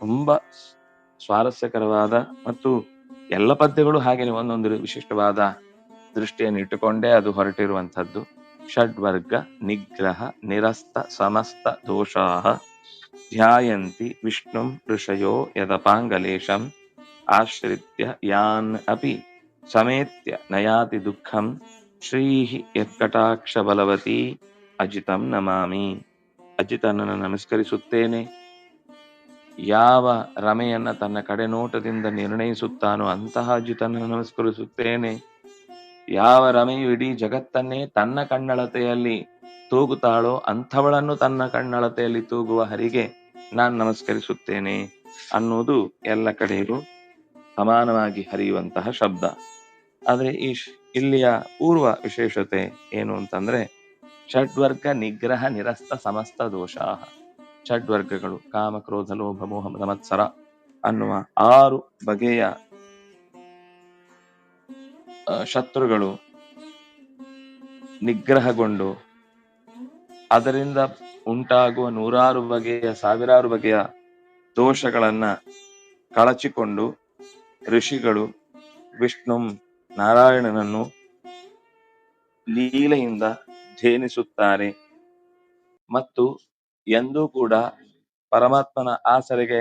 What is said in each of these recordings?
ತುಂಬಾ ಸ್ವಾರಸ್ಯಕರವಾದ ಮತ್ತು ಎಲ್ಲ ಪದ್ಯಗಳು ಹಾಗೆ ಒಂದೊಂದು ವಿಶಿಷ್ಟವಾದ ದೃಷ್ಟಿಯನ್ನು ಇಟ್ಟುಕೊಂಡೇ ಅದು ಹೊರಟಿರುವಂಥದ್ದು. ಷಡ್ವರ್ಗ ನಿಗ್ರಹ, ನಿರಸ್ತ, ಸಮಸ್ತ, ದೋಷಾಹ, ಧ್ಯಾಯಂತಿ, ವಿಷ್ಣುಂ, ಋಷಯೋ, ಯದಪಾಂಗಲೇಶಂ, ಆಶ್ರಿತ್ಯ, ಯಾನ್ ಅಪಿ, ಸಮೇತ್ಯ, ನಯಾತಿ ದುಃಖಂ ಶ್ರೀ ಯತ್ಕಟಾಕ್ಷ ಬಲವತಿ, ಅಜಿತಂ ನಮಾಮಿ. ಅಜಿತನನ್ನು ನಮಸ್ಕರಿಸುತ್ತೇನೆ. ಯಾವ ರಮೆಯನ್ನ ತನ್ನ ಕಡೆ ನೋಟದಿಂದ ನಿರ್ಣಯಿಸುತ್ತಾನೋ ಅಂತಹ ಅಜಿತನನ್ನು ನಮಸ್ಕರಿಸುತ್ತೇನೆ. ಯಾವ ರಮೆಯು ಇಡೀ ಜಗತ್ತನ್ನೇ ತನ್ನ ಕಣ್ಣಳತೆಯಲ್ಲಿ ತೂಗುತ್ತಾಳೋ ಅಂಥವಳನ್ನು ತನ್ನ ಕಣ್ಣಳತೆಯಲ್ಲಿ ತೂಗುವ ಹರಿಗೆ ನಾನು ನಮಸ್ಕರಿಸುತ್ತೇನೆ ಅನ್ನೋದು ಎಲ್ಲ ಕಡೆಗೂ ಸಮಾನವಾಗಿ ಹರಿಯುವಂತಹ ಶಬ್ದ. ಆದ್ರೆ ಈ ಇಲ್ಲಿಯ ಪೂರ್ವ ವಿಶೇಷತೆ ಏನು ಅಂತಂದ್ರೆ ಷಡ್ವರ್ಗ ನಿಗ್ರಹ ನಿರಸ್ತ ಸಮಸ್ತ ದೋಷಾಹ. ಷಡ್ವರ್ಗಗಳು, ಕಾಮ, ಕ್ರೋಧ, ಲೋಭ, ಮೋಹ ಮತ್ಸರ ಅನ್ನುವ ಆರು ಬಗೆಯ ಶತ್ರುಗಳು ನಿಗ್ರಹಗೊಂಡು ಅದರಿಂದ ಉಂಟಾಗುವ ನೂರಾರು ಬಗೆಯ, ಸಾವಿರಾರು ಬಗೆಯ ದೋಷಗಳನ್ನ ಕಳಚಿಕೊಂಡು ಋಷಿಗಳು ವಿಷ್ಣು ನಾರಾಯಣನನ್ನು ಲೀಲೆಯಿಂದ ಧ್ಯಾನಿಸುತ್ತಾರೆ ಮತ್ತು ಎಂದೂ ಕೂಡ ಪರಮಾತ್ಮನ ಆಸರೆಗೆ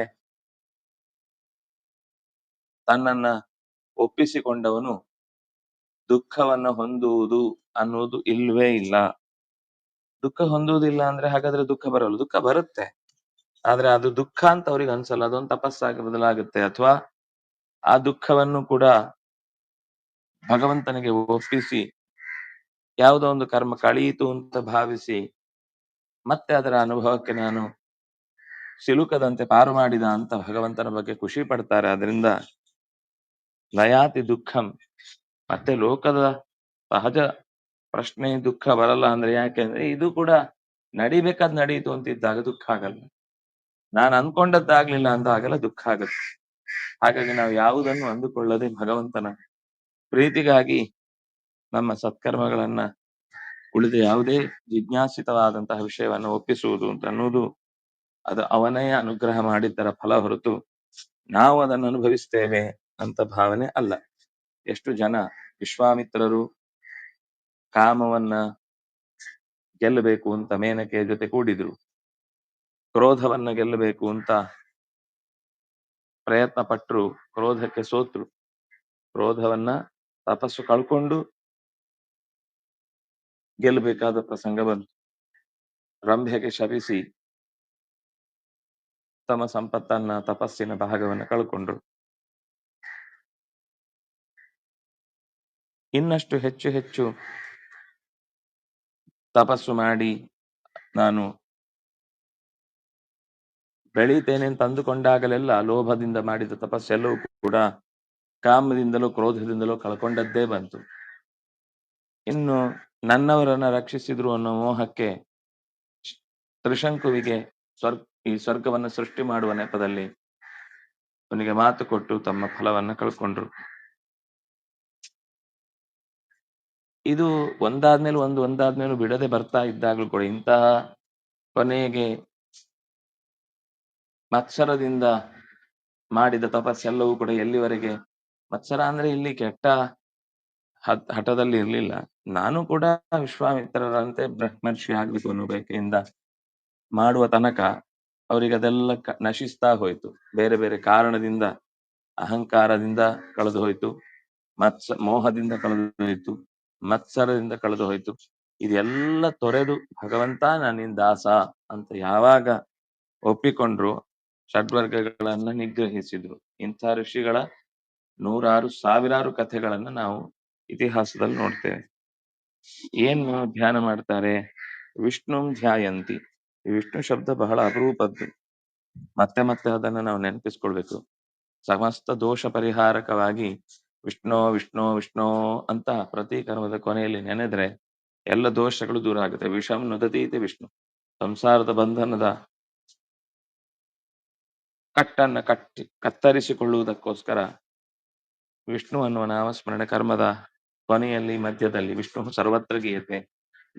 ತನ್ನನ್ನ ಒಪ್ಪಿಸಿಕೊಂಡವನು ದುಃಖವನ್ನ ಹೊಂದುವುದು ಅನ್ನುವುದು ಇಲ್ವೇ ಇಲ್ಲ. ದುಃಖ ಹೊಂದುವುದಿಲ್ಲ ಅಂದ್ರೆ ಹಾಗಾದ್ರೆ ದುಃಖ ಬರಲ್ಲ. ದುಃಖ ಬರುತ್ತೆ. ಆದ್ರೆ ಅದು ದುಃಖ ಅಂತ ಅವ್ರಿಗೆ ಅನ್ಸಲ್ಲ. ಅದೊಂದು ತಪಸ್ಸಾಗಿ ಬದಲಾಗುತ್ತೆ. ಅಥವಾ ಆ ದುಃಖವನ್ನು ಕೂಡ ಭಗವಂತನಿಗೆ ಒಪ್ಪಿಸಿ ಯಾವುದೋ ಒಂದು ಕರ್ಮ ಕಳೆಯಿತು ಅಂತ ಭಾವಿಸಿ ಮತ್ತೆ ಅದರ ಅನುಭವಕ್ಕೆ ನಾನು ಸಿಲುಕದಂತೆ ಪಾರು ಮಾಡಿದ ಅಂತ ಭಗವಂತನ ಬಗ್ಗೆ ಖುಷಿ ಪಡ್ತಾರೆ. ಅದರಿಂದ ನಯಾತಿ ದುಃಖಂ. ಮತ್ತೆ ಲೋಕದ ಸಹಜ ಪ್ರಶ್ನೆ ದುಃಖ ಬರಲ್ಲ ಅಂದ್ರೆ ಯಾಕೆಂದ್ರೆ ಇದು ಕೂಡ ನಡಿಬೇಕಾದ್ ನಡೀತು ಅಂತಿದ್ದಾಗ ದುಃಖ ಆಗಲ್ಲ. ನಾನು ಅನ್ಕೊಂಡದ್ದಾಗ್ಲಿಲ್ಲ ಅಂತ ಆಗಲ್ಲ ದುಃಖ ಆಗುತ್ತೆ. ಹಾಗಾಗಿ ನಾವು ಯಾವುದನ್ನು ಅಂದುಕೊಳ್ಳದೆ ಭಗವಂತನ ಪ್ರೀತಿಗಾಗಿ ನಮ್ಮ ಸತ್ಕರ್ಮಗಳನ್ನ ಉಳಿದ ಯಾವುದೇ ಜಿಜ್ಞಾಸಿತವಾದಂತಹ ವಿಷಯವನ್ನು ಒಪ್ಪಿಸುವುದು ಅಂತ ಅನ್ನೋದು ಅದು ಅವನೇ ಅನುಗ್ರಹ ಮಾಡಿದ್ದರ ಫಲ ಹೊರತು ನಾವು ಅದನ್ನು ಅನುಭವಿಸ್ತೇವೆ ಅಂತ ಭಾವನೆ ಅಲ್ಲ. ಎಷ್ಟು ಜನ ವಿಶ್ವಾಮಿತ್ರರು ಕಾಮವನ್ನ ಗೆಲ್ಲಬೇಕು ಅಂತ ಮೇನಕೆಯ ಜೊತೆ ಕೂಡಿದ್ರು, ಕ್ರೋಧವನ್ನ ಗೆಲ್ಲಬೇಕು ಅಂತ ಪ್ರಯತ್ನ ಪಟ್ಟರು ಕ್ರೋಧಕ್ಕೆ ಸೋತ್ರು, ಕ್ರೋಧವನ್ನ ತಪಸ್ಸು ಕಳ್ಕೊಂಡು ಗೆಲ್ಲಬೇಕಾದ ಪ್ರಸಂಗ ಬಂತು. ರಂಭೆಗೆ ಶಪಿಸಿ ತಮ್ಮ ಸಂಪತ್ತನ್ನ ತಪಸ್ಸಿನ ಭಾಗವನ್ನು ಕಳ್ಕೊಂಡ್ರು ಇನ್ನಷ್ಟು ಹೆಚ್ಚು ಹೆಚ್ಚು ತಪಸ್ಸು ಮಾಡಿ ನಾನು ಬೆಳೀತೇನೆ ಅಂತ ಅಂದುಕೊಂಡಾಗಲೆಲ್ಲ ಲೋಭದಿಂದ ಮಾಡಿದ ತಪಸ್ಸೆಲ್ಲವೂ ಕೂಡ ಕಾಮದಿಂದಲೋ, ಕ್ರೋಧದಿಂದಲೋ ಕಳ್ಕೊಂಡದ್ದೇ ಬಂತು. ಇನ್ನು ನನ್ನವರನ್ನ ರಕ್ಷಿಸಿದ್ರು ಅನ್ನೋ ಮೋಹಕ್ಕೆ ತ್ರಿಶಂಕುವಿಗೆ ಸ್ವರ್ಗ, ಈ ಸ್ವರ್ಗವನ್ನ ಸೃಷ್ಟಿ ಮಾಡುವ ನೆಪದಲ್ಲಿ ಅವನಿಗೆ ಮಾತು ಕೊಟ್ಟು ತಮ್ಮ ಫಲವನ್ನ ಕಳ್ಕೊಂಡ್ರು. ಇದು ಒಂದಾದ್ಮೇಲೆ ಒಂದು, ಒಂದಾದ್ಮೇಲೆ ಬಿಡದೆ ಬರ್ತಾ ಇದ್ದಾಗ್ಲೂ ಕೂಡ ಇಂತಹ ಕೊನೆಗೆ ಮತ್ಸರದಿಂದ ಮಾಡಿದ ತಪಸ್ಸೆಲ್ಲವೂ ಕೂಡ ಎಲ್ಲಿವರೆಗೆ ಮತ್ಸರ ಅಂದ್ರೆ ಇಲ್ಲಿ ಕೆಟ್ಟ ಹಠದಲ್ಲಿ ಇರ್ಲಿಲ್ಲ. ನಾನು ಕೂಡ ವಿಶ್ವಾಮಿತ್ರರಂತೆ ಬ್ರಹ್ಮರ್ಷಿ ಆಗ್ಬೇಕು ಅನ್ನೋ ಬಯಕೆಯಿಂದ ಮಾಡುವ ತನಕ ಅವರಿಗೆ ಅದೆಲ್ಲ ನಶಿಸ್ತಾ ಹೋಯ್ತು. ಬೇರೆ ಬೇರೆ ಕಾರಣದಿಂದ, ಅಹಂಕಾರದಿಂದ ಕಳೆದು ಹೋಯ್ತು. ಮತ್ಸ, ಮೋಹದಿಂದ ಕಳೆದು ಹೋಯ್ತು. ಮತ್ಸರದಿಂದ ಕಳೆದು ಹೋಯ್ತು. ಇದೆಲ್ಲ ತೊರೆದು ಭಗವಂತ ನನ್ನಿಂದ ದಾಸ ಅಂತ ಯಾವಾಗ ಒಪ್ಪಿಕೊಂಡ್ರು ಷಡ್ವರ್ಗಗಳನ್ನ ನಿಗ್ರಹಿಸಿದ್ರು. ಇಂಥ ಋಷಿಗಳ ನೂರಾರು, ಸಾವಿರಾರು ಕಥೆಗಳನ್ನ ನಾವು ಇತಿಹಾಸದಲ್ಲಿ ನೋಡ್ತೇವೆ. ಏನ್ ಧ್ಯಾನ ಮಾಡ್ತಾರೆ? ವಿಷ್ಣು ಧ್ಯಾಯಂತಿ. ವಿಷ್ಣು ಶಬ್ದ ಬಹಳ ಅಪರೂಪದ್ದು. ಮತ್ತೆ ಮತ್ತೆ ಅದನ್ನ ನಾವು ನೆನಪಿಸ್ಕೊಳ್ಬೇಕು. ಸಮಸ್ತ ದೋಷ ಪರಿಹಾರಕವಾಗಿ ವಿಷ್ಣು ವಿಷ್ಣು ವಿಷ್ಣು ಅಂತ ಪ್ರತಿ ಕರ್ಮದ ಕೊನೆಯಲ್ಲಿ ನೆನೆದ್ರೆ ಎಲ್ಲ ದೋಷಗಳು ದೂರ ಆಗುತ್ತೆ. ವಿಷಂ ನುದತೀತಿ ವಿಷ್ಣು. ಸಂಸಾರದ ಬಂಧನದ ಕಟ್ಟನ್ನ ಕಟ್ಟಿ, ಕತ್ತರಿಸಿಕೊಳ್ಳುವುದಕ್ಕೋಸ್ಕರ ವಿಷ್ಣು ಅನ್ನುವ ನಾಮಸ್ಮರಣೆ ಕರ್ಮದ ಕೊನೆಯಲ್ಲಿ ಮಧ್ಯದಲ್ಲಿ, ವಿಷ್ಣು ಸರ್ವತ್ರ ಗೀಯತೆ,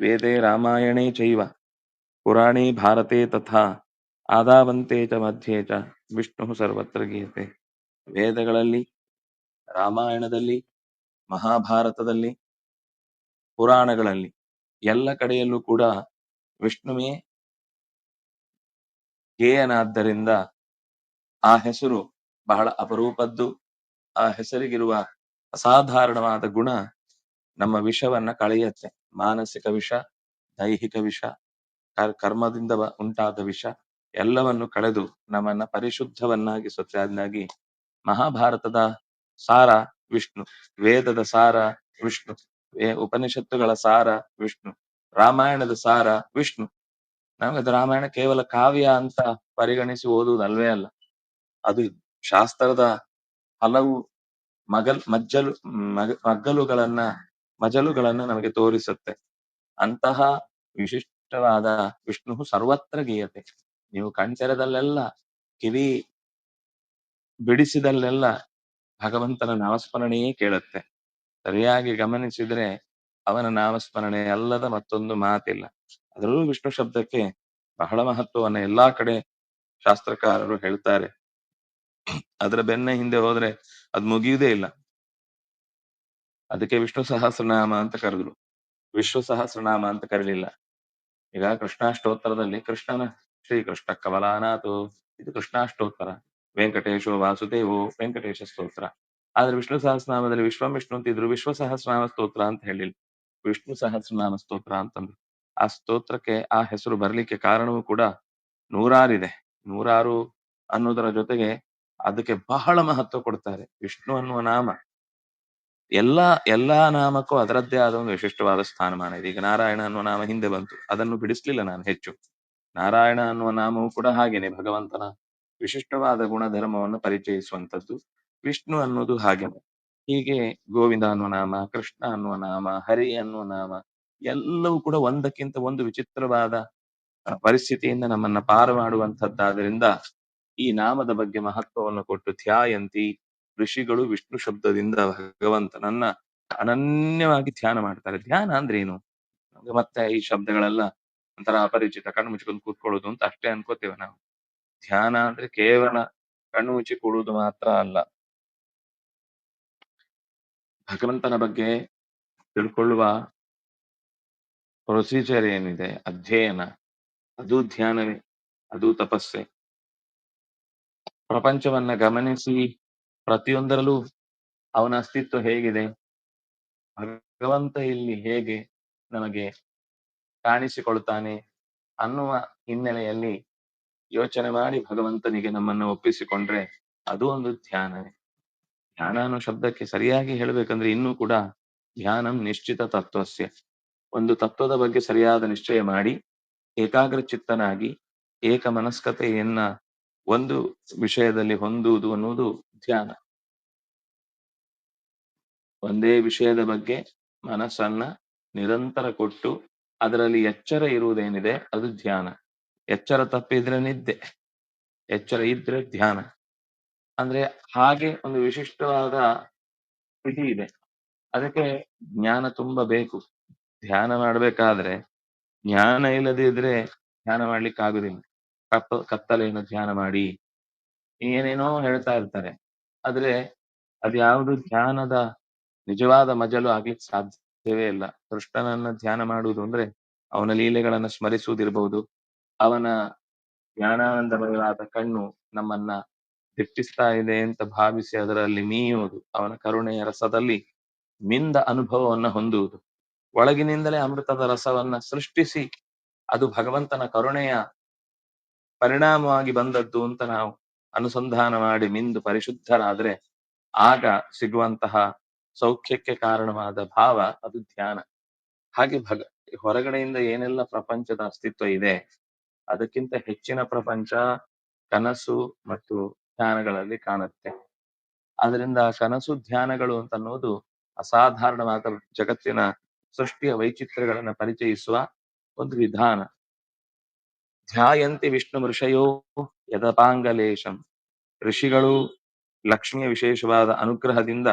ವೇದೆ ರಾಮಾಯಣೇ ಚೈವ, ಪುರಾಣೇ ಭಾರತೇ ತಥಾ, ಆದಾವಂತೆ ಚ ಮಧ್ಯೆ ಚ, ವಿಷ್ಣು ಸರ್ವತ್ರ ಗೀಯತೆ. ವೇದಗಳಲ್ಲಿ, ರಾಮಾಯಣದಲ್ಲಿ, ಮಹಾಭಾರತದಲ್ಲಿ, ಪುರಾಣಗಳಲ್ಲಿ, ಎಲ್ಲ ಕಡೆಯಲ್ಲೂ ಕೂಡ ವಿಷ್ಣುವೇ ಗೇಯನಾದ್ದರಿಂದ ಆ ಹೆಸರು ಬಹಳ ಅಪರೂಪದ್ದು, ಆ ಹೆಸರಿಗಿರುವ ಅಸಾಧಾರಣವಾದ ಗುಣ ನಮ್ಮ ವಿಷವನ್ನ ಕಳೆಯುತ್ತೆ. ಮಾನಸಿಕ ವಿಷ, ದೈಹಿಕ ವಿಷ, ಕರ್- ಕರ್ಮದಿಂದ ಉಂಟಾದ ವಿಷ ಎಲ್ಲವನ್ನು ಕಳೆದು ನಮ್ಮನ್ನ ಪರಿಶುದ್ಧವನ್ನಾಗಿ ಅದನ್ನಾಗಿ ಮಹಾಭಾರತದ ಸಾರ ವಿಷ್ಣು, ವೇದದ ಸಾರ ವಿಷ್ಣು ಉಪನಿಷತ್ತುಗಳ ಸಾರ ವಿಷ್ಣು, ರಾಮಾಯಣದ ಸಾರ ವಿಷ್ಣು. ನಮಗದು ರಾಮಾಯಣ ಕೇವಲ ಕಾವ್ಯ ಅಂತ ಪರಿಗಣಿಸಿ ಓದುವುದಲ್ವೇ ಅಲ್ಲ. ಅದು ಶಾಸ್ತ್ರದ ಹಲವು ಮಗಲ್, ಮಜ್ಜಲು, ಮಗ- ಮಗ್ಗಲುಗಳನ್ನ ಮಜಲುಗಳನ್ನ ನಮಗೆ ತೋರಿಸುತ್ತೆ. ಅಂತಹ ವಿಶಿಷ್ಟವಾದ ವಿಷ್ಣು ಸರ್ವತ್ರ ಗೀಯತೆ. ನೀವು ಕಣ್ತೆರೆದಲ್ಲೆಲ್ಲ, ಕಿವಿ ಬಿಡಿಸಿದಲ್ಲೆಲ್ಲ ಭಗವಂತನ ನಾಮಸ್ಮರಣೆಯೇ ಕೇಳುತ್ತೆ. ಸರಿಯಾಗಿ ಗಮನಿಸಿದ್ರೆ ಅವನ ನಾಮಸ್ಮರಣೆ ಅಲ್ಲದ ಮತ್ತೊಂದು ಮಾತಿಲ್ಲ. ಅದರಲ್ಲೂ ವಿಷ್ಣು ಶಬ್ದಕ್ಕೆ ಬಹಳ ಮಹತ್ವವನ್ನು ಎಲ್ಲಾ ಕಡೆ ಶಾಸ್ತ್ರಕಾರರು ಹೇಳ್ತಾರೆ. ಅದರ ಬೆನ್ನ ಹಿಂದೆ ಹೋದ್ರೆ ಅದು ಮುಗಿಯುವುದೇ ಇಲ್ಲ. ಅದಕ್ಕೆ ವಿಷ್ಣು ಸಹಸ್ರನಾಮ ಅಂತ ಕರೆದ್ರು. ವಿಶ್ವ ಸಹಸ್ರನಾಮ ಅಂತ ಕರೀಲಿಲ್ಲ. ಈಗ ಕೃಷ್ಣಾಷ್ಟೋತ್ತರದಲ್ಲಿ ಕೃಷ್ಣನ ಶ್ರೀಕೃಷ್ಣ ಕಮಲಾನಾಥು, ಇದು ಕೃಷ್ಣಾಷ್ಟೋತ್ತರ. ವೆಂಕಟೇಶೋ ವಾಸುದೇವು, ವೆಂಕಟೇಶ ಸ್ತೋತ್ರ. ಆದ್ರೆ ವಿಷ್ಣು ಸಹಸ್ರನಾಮದಲ್ಲಿ ವಿಶ್ವಂ ವಿಷ್ಣು ಅಂತ ಇದ್ರು ವಿಶ್ವ ಸಹಸ್ರನಾಮ ಸ್ತೋತ್ರ ಅಂತ ಹೇಳಿಲ್ಲ. ವಿಷ್ಣು ಸಹಸ್ರನಾಮ ಸ್ತೋತ್ರ ಅಂತಂದ್ರು. ಆ ಸ್ತೋತ್ರಕ್ಕೆ ಆ ಹೆಸರು ಬರ್ಲಿಕ್ಕೆ ಕಾರಣವೂ ಕೂಡ ನೂರಾರಿದೆ. ನೂರಾರು ಅನ್ನೋದರ ಜೊತೆಗೆ ಅದಕ್ಕೆ ಬಹಳ ಮಹತ್ವ ಕೊಡ್ತಾರೆ. ವಿಷ್ಣು ಅನ್ನುವ ನಾಮ. ಎಲ್ಲಾ ಎಲ್ಲಾ ನಾಮಕ್ಕೂ ಅದರದ್ದೇ ಆದ ಒಂದು ವಿಶಿಷ್ಟವಾದ ಸ್ಥಾನಮಾನ ಇದೆ. ಈಗ ನಾರಾಯಣ ಅನ್ನುವ ನಾಮ ಹಿಂದೆ ಬಂತು. ಅದನ್ನು ಬಿಡಿಸ್ಲಿಲ್ಲ ನಾನು ಹೆಚ್ಚು. ನಾರಾಯಣ ಅನ್ನುವ ನಾಮವು ಕೂಡ ಹಾಗೇನೆ. ಭಗವಂತನ ವಿಶಿಷ್ಟವಾದ ಗುಣಧರ್ಮವನ್ನು ಪರಿಚಯಿಸುವಂತದ್ದು ವಿಷ್ಣು ಅನ್ನೋದು ಹಾಗೇನೆ. ಹೀಗೆ ಗೋವಿಂದ ಅನ್ನುವ ನಾಮ, ಕೃಷ್ಣ ಅನ್ನುವ ನಾಮ, ಹರಿ ಅನ್ನುವ ನಾಮ ಎಲ್ಲವೂ ಕೂಡ ಒಂದಕ್ಕಿಂತ ಒಂದು ವಿಚಿತ್ರವಾದ ಪರಿಸ್ಥಿತಿಯಿಂದ ನಮ್ಮನ್ನ ಪಾರು ಮಾಡುವಂತದ್ದಾದ್ರಿಂದ ಈ ನಾಮದ ಬಗ್ಗೆ ಮಹತ್ವವನ್ನು ಕೊಟ್ಟು ಧ್ಯಾಯಂತಿ ಋಷಿಗಳು ವಿಷ್ಣು ಶಬ್ದದಿಂದ ಭಗವಂತನನ್ನ ಅನನ್ಯವಾಗಿ ಧ್ಯಾನ ಮಾಡ್ತಾರೆ. ಧ್ಯಾನ ಅಂದ್ರೆ ಏನು? ನಮ್ಗೆ ಮತ್ತೆ ಈ ಶಬ್ದಗಳೆಲ್ಲ ಒಂಥರ ಅಪರಿಚಿತ, ಕಣ್ಣು ಮುಚ್ಕೊಂಡು ಕೂತ್ಕೊಳ್ಳೋದು ಅಂತ ಅಷ್ಟೇ ಅನ್ಕೋತೇವೆ ನಾವು. ಧ್ಯಾನ ಅಂದ್ರೆ ಕೇವಲ ಕಣ್ಣು ಮುಚ್ಚಿ ಕೂಡುವುದು ಮಾತ್ರ ಅಲ್ಲ. ಭಗವಂತನ ಬಗ್ಗೆ ತಿಳ್ಕೊಳ್ಳುವ ಪ್ರೊಸೀಜರ್ ಏನಿದೆ? ಅಧ್ಯಯನ. ಅದು ಧ್ಯಾನವೇ, ಅದು ತಪಸ್ಸೆ. ಪ್ರಪಂಚವನ್ನ ಗಮನಿಸಿ ಪ್ರತಿಯೊಂದರಲ್ಲೂ ಅವನ ಅಸ್ತಿತ್ವ ಹೇಗಿದೆ? ಭಗವಂತ ಇಲ್ಲಿ ಹೇಗೆ ನಮಗೆ ಕಾಣಿಸಿಕೊಳ್ತಾನೆ ಅನ್ನುವ ಹಿನ್ನೆಲೆಯಲ್ಲಿ ಯೋಚನೆ ಮಾಡಿ ಭಗವಂತನಿಗೆ ನಮ್ಮನ್ನು ಒಪ್ಪಿಸಿಕೊಂಡ್ರೆ ಅದು ಒಂದು ಧ್ಯಾನವೇ ಧ್ಯಾನ ಅನ್ನೋ ಶಬ್ದಕ್ಕೆ ಸರಿಯಾಗಿ ಹೇಳ್ಬೇಕಂದ್ರೆ ಇನ್ನೂ ಕೂಡ ಧ್ಯಾನಂ ನಿಶ್ಚಿತ ತತ್ವಸ್ಯ ಒಂದು ತತ್ವದ ಬಗ್ಗೆ ಸರಿಯಾದ ನಿಶ್ಚಯ ಮಾಡಿ, ಏಕಾಗ್ರ ಚಿತ್ತನಾಗಿ ಏಕ ಮನಸ್ಕತೆಯನ್ನ ಒಂದು ವಿಷಯದಲ್ಲಿ ಹೊಂದುವುದು ಅನ್ನುವುದು ಧ್ಯಾನ. ಒಂದೇ ವಿಷಯದ ಬಗ್ಗೆ ಮನಸ್ಸನ್ನ ನಿರಂತರ ಕೊಟ್ಟು ಅದರಲ್ಲಿ ಎಚ್ಚರ ಇರುವುದೇನಿದೆ ಅದು ಧ್ಯಾನ. ಎಚ್ಚರ ತಪ್ಪಿದ್ರೆ ನಿದ್ದೆ, ಎಚ್ಚರ ಇದ್ರೆ ಧ್ಯಾನ. ಅಂದ್ರೆ ಹಾಗೆ ಒಂದು ವಿಶಿಷ್ಟವಾದ ಸ್ಥಿತಿ ಇದೆ. ಅದಕ್ಕೆ ಜ್ಞಾನ ತುಂಬಾ ಬೇಕು. ಧ್ಯಾನ ಮಾಡ್ಬೇಕಾದ್ರೆ ಜ್ಞಾನ ಇಲ್ಲದೇ ಇದ್ರೆ ಧ್ಯಾನ ಮಾಡ್ಲಿಕ್ಕೆ ಆಗುದಿಲ್ಲ ಕಪ್ಪ ಕತ್ತಲೆಯನ್ನು ಧ್ಯಾನ ಮಾಡಿ ಏನೇನೋ ಹೇಳ್ತಾ ಇರ್ತಾರೆ. ಆದ್ರೆ ಅದ್ಯಾವುದು ಧ್ಯಾನದ ನಿಜವಾದ ಮಜಲು ಆಗ್ಲಿಕ್ಕೆ ಸಾಧ್ಯವೇ ಇಲ್ಲ. ಕೃಷ್ಣನನ್ನ ಧ್ಯಾನ ಮಾಡುವುದು ಅಂದ್ರೆ ಅವನ ಲೀಲೆಗಳನ್ನ ಸ್ಮರಿಸುವುದಿರಬಹುದು ಅವನ ಜ್ಞಾನಾನಂದಮಯವಾದ ಕಣ್ಣು ನಮ್ಮನ್ನ ದಿಟ್ಟಿಸ್ತಾ ಇದೆ ಅಂತ ಭಾವಿಸಿ ಅದರಲ್ಲಿ ಮೀಯುವುದು. ಅವನ ಕರುಣೆಯ ರಸದಲ್ಲಿ ಮಿಂದ ಅನುಭವವನ್ನ ಹೊಂದುವುದು. ಒಳಗಿನಿಂದಲೇ ಅಮೃತದ ರಸವನ್ನ ಸೃಷ್ಟಿಸಿ ಅದು ಭಗವಂತನ ಕರುಣೆಯ ಪರಿಣಾಮವಾಗಿ ಬಂದದ್ದು ಅಂತ ನಾವು ಅನುಸಂಧಾನ ಮಾಡಿ ಮಿಂದು ಪರಿಶುದ್ಧರಾದ್ರೆ ಆಗ ಸಿಗುವಂತಹ ಸೌಖ್ಯಕ್ಕೆ ಕಾರಣವಾದ ಭಾವ ಅದು ಧ್ಯಾನ. ಹಾಗೆ ಭಗ, ಹೊರಗಡೆಯಿಂದ ಏನೆಲ್ಲ ಪ್ರಪಂಚದ ಅಸ್ತಿತ್ವ ಇದೆ, ಅದಕ್ಕಿಂತ ಹೆಚ್ಚಿನ ಪ್ರಪಂಚ ಕನಸು ಮತ್ತು ಧ್ಯಾನಗಳಲ್ಲಿ ಕಾಣುತ್ತೆ. ಅದರಿಂದ ಕನಸು, ಧ್ಯಾನಗಳು ಅಂತ ಅನ್ನೋದು ಅಸಾಧಾರಣವಾದ ಜಗತ್ತಿನ ಸೃಷ್ಟಿಯ ವೈಚಿತ್ರ್ಯಗಳನ್ನ ಪರಿಚಯಿಸುವ ಒಂದು ವಿಧಾನ. ಧ್ಯಾಯಂತಿ ವಿಷ್ಣು ಋಷಯೋ ಯದಪಾಂಗಲೇಶಂ. ಋಷಿಗಳು ಲಕ್ಷ್ಮಿಯ ವಿಶೇಷವಾದ ಅನುಗ್ರಹದಿಂದ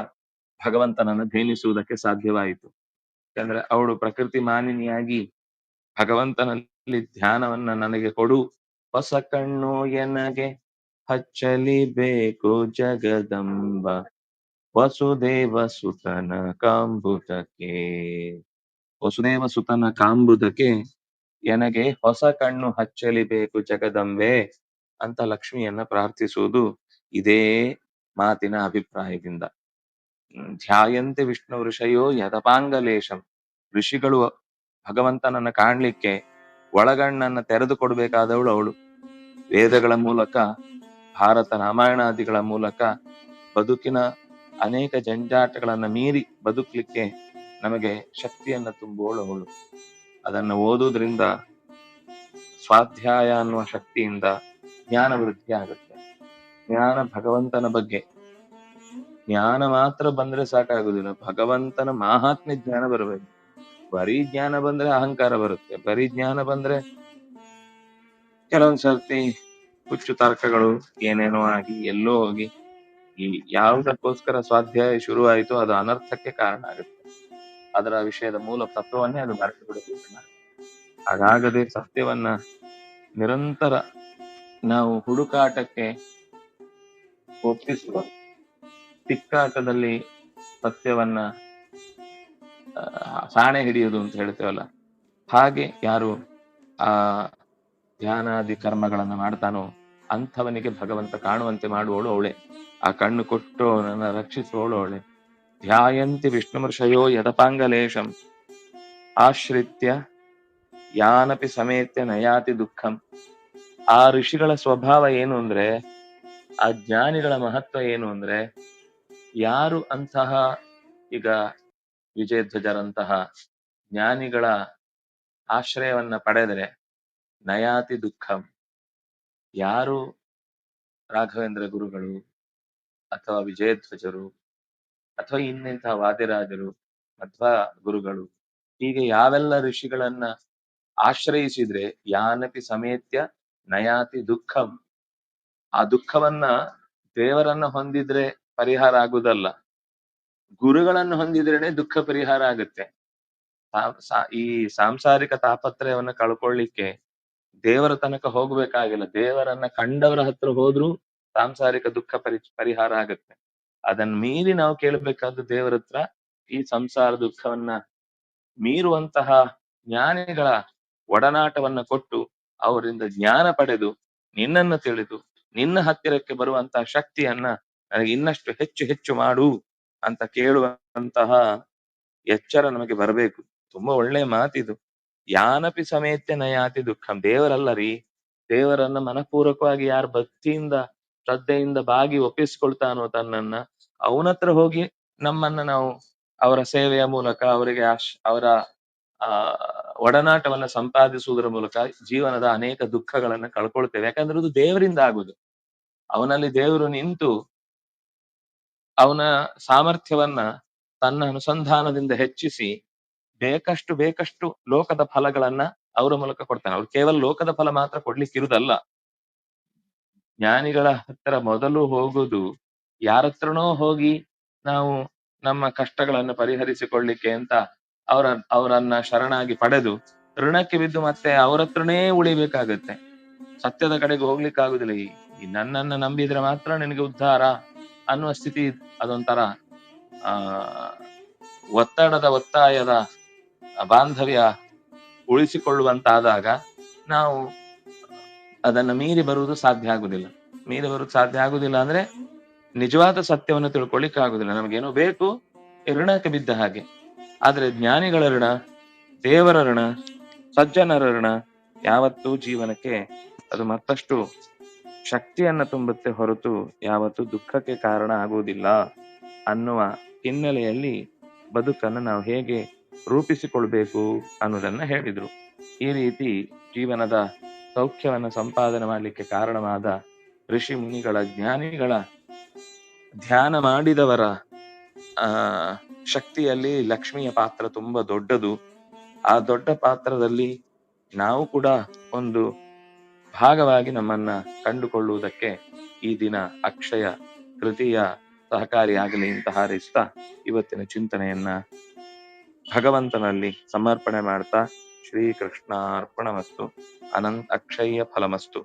ಭಗವಂತನನ್ನು ಧೇನಿಸುವುದಕ್ಕೆ ಸಾಧ್ಯವಾಯಿತು. ಯಾಕಂದ್ರೆ ಅವಳು ಪ್ರಕೃತಿ ಮಾನಿನಿಯಾಗಿ ಭಗವಂತನಲ್ಲಿ ಧ್ಯಾನವನ್ನ ನನಗೆ ಕೊಡು. ಹೊಸ ಕಣ್ಣು ಎನಗೆ ಹಚ್ಚಲಿಬೇಕು ಜಗದಂಬ. ವಸುದೇವ ಸುತನ ಕಾಂಬುದಕ್ಕೆ. ವಸುದೇವ ಸುತನ ಕಾಂಬುದಕ್ಕೆ ಎನಗೆ ಹೊಸ ಕಣ್ಣು ಹಚ್ಚಲಿಬೇಕು ಜಗದಂಬೆ ಅಂತ ಲಕ್ಷ್ಮಿಯನ್ನ ಪ್ರಾರ್ಥಿಸುವುದು ಇದೇ ಮಾತಿನ ಅಭಿಪ್ರಾಯದಿಂದ. ಧ್ಯಾಯಂತೆ ವಿಷ್ಣು ಋಷಯೋ ಯದಪಾಂಗಲೇಶಂ. ಋಷಿಗಳು ಭಗವಂತನನ್ನ ಕಾಣ್ಲಿಕ್ಕೆ ಒಳಗಣ್ಣನ್ನ ತೆರೆದು ಕೊಡ್ಬೇಕಾದವಳು ಅವಳು. ವೇದಗಳ ಮೂಲಕ, ಭಾರತ ರಾಮಾಯಣಾದಿಗಳ ಮೂಲಕ ಬದುಕಿನ ಅನೇಕ ಜಂಜಾಟಗಳನ್ನ ಮೀರಿ ಬದುಕಲಿಕ್ಕೆ ನಮಗೆ ಶಕ್ತಿಯನ್ನ ತುಂಬುವಳು ಅವಳು. ಅದನ್ನ ಓದುವುದರಿಂದ ಸ್ವಾಧ್ಯಾಯ ಅನ್ನುವ ಶಕ್ತಿಯಿಂದ ಜ್ಞಾನ ವೃದ್ಧಿ ಆಗುತ್ತೆ. ಜ್ಞಾನ ಭಗವಂತನ ಬಗ್ಗೆ. ಜ್ಞಾನ ಮಾತ್ರ ಬಂದ್ರೆ ಸಾಕಾಗುದಿಲ್ಲ ಭಗವಂತನ ಮಾಹಾತ್ಮ್ಯ ಜ್ಞಾನ ಬರಬೇಕು. ಬರೀ ಜ್ಞಾನ ಬಂದ್ರೆ ಅಹಂಕಾರ ಬರುತ್ತೆ. ಬರೀ ಜ್ಞಾನ ಬಂದ್ರೆ ಕೆಲವೊಂದ್ ಸರ್ತಿ ಹುಚ್ಚು ತರ್ಕಗಳು ಏನೇನೋ ಆಗಿ ಎಲ್ಲೋ ಹೋಗಿ ಈ ಯಾವುದಕ್ಕೋಸ್ಕರ ಸ್ವಾಧ್ಯಾಯ ಶುರು ಆಯಿತು ಅದು ಅನರ್ಥಕ್ಕೆ ಕಾರಣ ಆಗುತ್ತೆ. ಅದರ ವಿಷಯದ ಮೂಲ ತತ್ವವನ್ನೇ ಅದು ಮರೆತು ಹಾಗಾಗದೆ ಸತ್ಯವನ್ನ ನಿರಂತರ ನಾವು ಹುಡುಕಾಟಕ್ಕೆ ಒಪ್ಪಿಸುವ ತಿಕ್ಕಾಟದಲ್ಲಿ ಸತ್ಯವನ್ನ ಸಾಣೆ ಹಿಡಿಯುವುದು ಅಂತ ಹೇಳ್ತೇವಲ್ಲ. ಹಾಗೆ ಯಾರು ಆ ಧ್ಯಾನಾದಿ ಕರ್ಮಗಳನ್ನು ಮಾಡ್ತಾನೋ ಅಂಥವನಿಗೆ ಭಗವಂತ ಕಾಣುವಂತೆ ಮಾಡುವವಳು ಅವಳೆ. ಆ ಕಣ್ಣು ಕೊಟ್ಟು ನನ್ನ ರಕ್ಷಿಸುವವಳು ಅವಳೆ. ಧ್ಯಾಯಂತಿ ವಿಷ್ಣುಮರ್ಷಯೋ ಯದಪಾಂಗಲೇಶಂ ಆಶ್ರಿತ್ಯ ಯಾನಪಿ ಸಮೇತ್ಯ ನಯಾತಿ ದುಃಖಂ ಆ ಋಷಿಗಳ ಸ್ವಭಾವ ಏನು ಅಂದ್ರೆ, ಆ ಜ್ಞಾನಿಗಳ ಮಹತ್ವ ಏನು ಅಂದ್ರೆ, ಯಾರು ಅಂತಹ ಈಗ ವಿಜಯಧ್ವಜರಂತಹ ಜ್ಞಾನಿಗಳ ಆಶ್ರಯವನ್ನ ಪಡೆದರೆ ನಯಾತಿ ದುಃಖಂ? ಯಾರು ರಾಘವೇಂದ್ರ ಗುರುಗಳು ಅಥವಾ ವಿಜಯಧ್ವಜರು ಅಥವಾ ಇನ್ನಿಂತಹ ವಾದಿರಾಜರು ಅಥವಾ ಗುರುಗಳು, ಹೀಗೆ ಯಾವೆಲ್ಲ ಋಷಿಗಳನ್ನ ಆಶ್ರಯಿಸಿದ್ರೆ ಯಾನಪಿ ಸಮೇತ್ಯ ನಯಾತಿ ದುಃಖಂ. ಆ ದುಃಖವನ್ನ ದೇವರನ್ನ ಹೊಂದಿದ್ರೆ ಪರಿಹಾರ ಆಗುದಲ್ಲ ಗುರುಗಳನ್ನು ಹೊಂದಿದ್ರೇನೆ ದುಃಖ ಪರಿಹಾರ ಆಗುತ್ತೆ. ಈ ಸಾಂಸಾರಿಕ ತಾಪತ್ರಯವನ್ನ ಕಳ್ಕೊಳ್ಳಿಕ್ಕೆ ದೇವರ ತನಕ ಹೋಗ್ಬೇಕಾಗಿಲ್ಲ. ದೇವರನ್ನ ಕಂಡವರ ಹತ್ರ ಹೋದ್ರೂ ಸಾಂಸಾರಿಕ ದುಃಖ ಪರಿ, ಪರಿಹಾರ ಆಗುತ್ತೆ. ಅದನ್ನ ಮೀರಿ ನಾವು ಕೇಳಬೇಕಾದ ದೇವರ ಹತ್ರ ಈ ಸಂಸಾರ ದುಃಖವನ್ನ ಮೀರುವಂತಹ ಜ್ಞಾನಿಗಳ ಒಡನಾಟವನ್ನ ಕೊಟ್ಟು ಅವರಿಂದ ಜ್ಞಾನ ಪಡೆದು ನಿನ್ನನ್ನು ತಿಳಿದು ನಿನ್ನ ಹತ್ತಿರಕ್ಕೆ ಬರುವಂತಹ ಶಕ್ತಿಯನ್ನ ನನಗೆ ಇನ್ನಷ್ಟು ಹೆಚ್ಚು ಹೆಚ್ಚು ಮಾಡು ಅಂತ ಕೇಳುವಂತಹ ಎಚ್ಚರ ನಮಗೆ ಬರಬೇಕು. ತುಂಬಾ ಒಳ್ಳೆ ಮಾತಿದು. ಯಾನಪಿ ಸಮೇತ ನಯಾತಿ ದುಃಖಂ. ದೇವರಲ್ಲ ರೀ. ದೇವರನ್ನ ಮನಪೂರ್ವಕವಾಗಿ ಯಾರು ಭಕ್ತಿಯಿಂದ ಶ್ರದ್ಧೆಯಿಂದ ಬಾಗಿ ಒಪ್ಪಿಸಿಕೊಳ್ತಾನೋ ತನ್ನನ್ನ, ಅವನತ್ರ ಹೋಗಿ ನಮ್ಮನ್ನ ನಾವು ಅವರ ಸೇವೆಯ ಮೂಲಕ, ಅವರಿಗೆ ಆಶ್, ಅವರ, ಆ, ಒಡನಾಟವನ್ನ ಸಂಪಾದಿಸುವುದರ ಮೂಲಕ ಜೀವನದ ಅನೇಕ ದುಃಖಗಳನ್ನ ಕಳ್ಕೊಳ್ತೇವೆ. ಯಾಕಂದ್ರೆ ಅದು ದೇವರಿಂದ ಆಗುದು. ಅವನಲ್ಲಿ ದೇವರು ನಿಂತು ಅವನ ಸಾಮರ್ಥ್ಯವನ್ನ ತನ್ನ ಅನುಸಂಧಾನದಿಂದ ಹೆಚ್ಚಿಸಿ ಬೇಕಷ್ಟು ಬೇಕಷ್ಟು ಲೋಕದ ಫಲಗಳನ್ನ ಅವರ ಮೂಲಕ ಕೊಡ್ತಾನೆ. ಅವ್ರು ಕೇವಲ ಲೋಕದ ಫಲ ಮಾತ್ರ ಕೊಡ್ಲಿಕ್ಕಿರುದಲ್ಲ. ಜ್ಞಾನಿಗಳ ಹತ್ರ ಮೊದಲು ಹೋಗುದು ಯಾರತ್ರನೋ ಹೋಗಿ ನಾವು ನಮ್ಮ ಕಷ್ಟಗಳನ್ನು ಪರಿಹರಿಸಿಕೊಳ್ಳಿಕ್ಕೆ ಅಂತ ಅವರ, ಅವರನ್ನ ಶರಣಾಗಿ ಪಡೆದು ಋಣಕ್ಕೆ ಬಿದ್ದು ಮತ್ತೆ ಅವರತ್ರನೇ ಉಳಿಬೇಕಾಗತ್ತೆ. ಸತ್ಯದ ಕಡೆಗೆ ಹೋಗ್ಲಿಕ್ಕಾಗುದಿಲ್ಲ. ಈ ಈ ನನ್ನನ್ನ ನಂಬಿದ್ರೆ ಮಾತ್ರ ನಿನಗೆ ಉದ್ಧಾರ ಅನ್ನುವ ಸ್ಥಿತಿ ಅದೊಂಥರ, ಆ, ಒತ್ತಡದ ಒತ್ತಾಯದ ಬಾಂಧವ್ಯ ಉಳಿಸಿಕೊಳ್ಳುವಂತಾದಾಗ ನಾವು ಅದನ್ನ ಮೀರಿ ಬರುವುದು ಸಾಧ್ಯ ಆಗುದಿಲ್ಲ. ಮೀರಿ ಬರುವುದು ಸಾಧ್ಯ ಆಗುದಿಲ್ಲ ಅಂದ್ರೆ ನಿಜವಾದ ಸತ್ಯವನ್ನು ತಿಳ್ಕೊಳ್ಳಿಕ್ಕೆ ಆಗುದಿಲ್ಲ. ನಮಗೇನೋ ಬೇಕು ಋಣಕ್ಕೆ ಬಿದ್ದ ಹಾಗೆ. ಆದ್ರೆ ಜ್ಞಾನಿಗಳ ಋಣ, ದೇವರ ಋಣ, ಸಜ್ಜನರ ಋಣ, ಯಾವತ್ತೂ ಜೀವನಕ್ಕೆ ಅದು ಮತ್ತಷ್ಟು ಶಕ್ತಿಯನ್ನ ತುಂಬುತ್ತೆ ಹೊರತು ಯಾವತ್ತೂ ದುಃಖಕ್ಕೆ ಕಾರಣ ಆಗುವುದಿಲ್ಲ ಅನ್ನುವ ಹಿನ್ನೆಲೆಯಲ್ಲಿ ಬದುಕನ್ನು ನಾವು ಹೇಗೆ ರೂಪಿಸಿಕೊಳ್ಬೇಕು ಅನ್ನೋದನ್ನ ಹೇಳಿದ್ರು. ಈ ರೀತಿ ಜೀವನದ ಸೌಖ್ಯವನ್ನ ಸಂಪಾದನೆ ಮಾಡಲಿಕ್ಕೆ ಕಾರಣವಾದ ಋಷಿ ಮುನಿಗಳ ಜ್ಞಾನಿಗಳ ಧ್ಯಾನ ಮಾಡಿದವರ, ಆ, ಶಕ್ತಿಯಲ್ಲಿ ಲಕ್ಷ್ಮಿಯ ಪಾತ್ರ ತುಂಬಾ ದೊಡ್ಡದು. ಆ ದೊಡ್ಡ ಪಾತ್ರದಲ್ಲಿ ನಾವು ಕೂಡ ಒಂದು ಭಾಗವಾಗಿ ನಮ್ಮನ್ನ ಕಂಡುಕೊಳ್ಳುವುದಕ್ಕೆ ಈ ದಿನ ಅಕ್ಷಯ ಕೃತಿಯ ಸಹಕಾರಿಯಾಗಲಿ ಅಂತ ಹಾರೈಸ್ತಾ ಇವತ್ತಿನ ಚಿಂತನೆಯನ್ನ ಭಗವಂತನಲ್ಲಿ ಸಮರ್ಪಣೆ ಮಾಡ್ತಾ శ్రీకృష్ణార్పణమస్తు. అనంత అక్షయ ఫలమస్తు